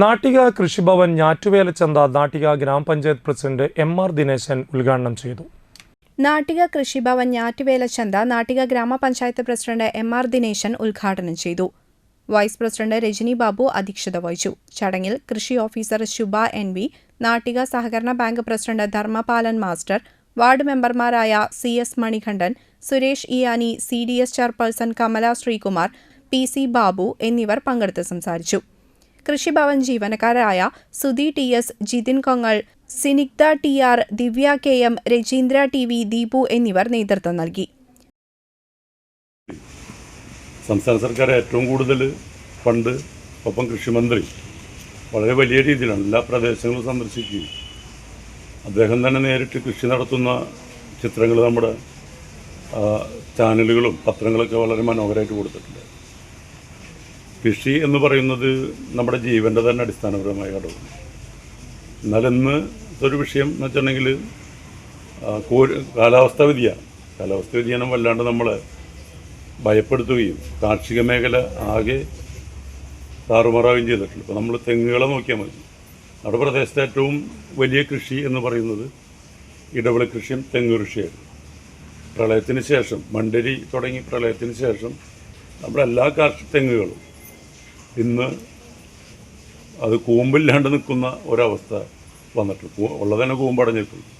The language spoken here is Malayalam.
നാട്ടിക കൃഷിഭവൻ ഞാറ്റുവേല ചന്ത നാട്ടിക ഗ്രാമപഞ്ചായത്ത് പ്രസിഡന്റ് എം ആർ ദിനേശൻ ഉദ്ഘാടനം ചെയ്തു. നാട്ടിക കൃഷിഭവൻ ഞാറ്റുവേല ചന്ത നാട്ടിക ഗ്രാമപഞ്ചായത്ത് പ്രസിഡന്റ് എം ആർ ദിനേശൻ ഉദ്ഘാടനം ചെയ്തു. വൈസ് പ്രസിഡന്റ് രജനി ബാബു അധ്യക്ഷത വഹിച്ചു. ചടങ്ങിൽ കൃഷി officer Shubha N V Nattika സഹകരണ bank president Dharmapalan master ward മെമ്പർമാരായ C S Manikandan Suresh ഇയാനി C D S chairperson Kamala Sreekumar P C Babu എന്നിവർ പങ്കെടുത്ത് സംസാരിച്ചു. കൃഷിഭവൻ ജീവനക്കാരായ Sudhi T S Jithin കൊങ്ങൾ Snigdha T R Divya K M Rajeendra T V Deepu എന്നിവർ നേതൃത്വം നൽകി. സംസ്ഥാന സർക്കാർ ഏറ്റവും കൂടുതൽ ഫണ്ട് ഒപ്പം കൃഷിമന്ത്രി വളരെ വലിയ രീതിയിലാണ് എല്ലാ പ്രദേശങ്ങളും സന്ദർശിക്കുകയും. അദ്ദേഹം തന്നെ നേരിട്ട് കൃഷി നടത്തുന്ന ചിത്രങ്ങൾ നമ്മുടെ ചാനലുകളും പത്രങ്ങളൊക്കെ വളരെ മനോഹരമായിട്ട് കൊടുത്തിട്ടുണ്ട്. കൃഷി എന്ന് പറയുന്നത് നമ്മുടെ ജീവന്റെ തന്നെ അടിസ്ഥാനപരമായ ഘടകമാണ് എന്നാൽ ഇന്ന് ഒരു വിഷയം എന്ന് വെച്ചിട്ടുണ്ടെങ്കിൽ കാലാവസ്ഥാ വ്യതിയാനം. കാലാവസ്ഥ വ്യതിയാനം വല്ലാണ്ട് നമ്മളെ ഭയപ്പെടുത്തുകയും കാർഷിക മേഖല ആകെ താറുമാറാവുകയും ചെയ്തിട്ടുണ്ട്. ഇപ്പോൾ നമ്മൾ തെങ്ങുകളെ നോക്കിയാൽ മതി. നമ്മുടെ പ്രദേശത്തെ ഏറ്റവും വലിയ കൃഷി എന്ന് പറയുന്നത് ഇടവിള കൃഷിയും തെങ്ങ് കൃഷിയായിരുന്നു പ്രളയത്തിന് ശേഷം മണ്ടരി തുടങ്ങി പ്രളയത്തിന് ശേഷം നമ്മുടെ എല്ലാ കാർഷിക തെങ്ങുകളും ഇന്ന് അത് കൂമ്പില്ലാണ്ട് നിൽക്കുന്ന ഒരവസ്ഥ വന്നിട്ടുണ്ട്. ഉള്ളതന്നെ ഉള്ളത് തന്നെ കൂമ്പടഞ്ഞിട്ടുണ്ട്.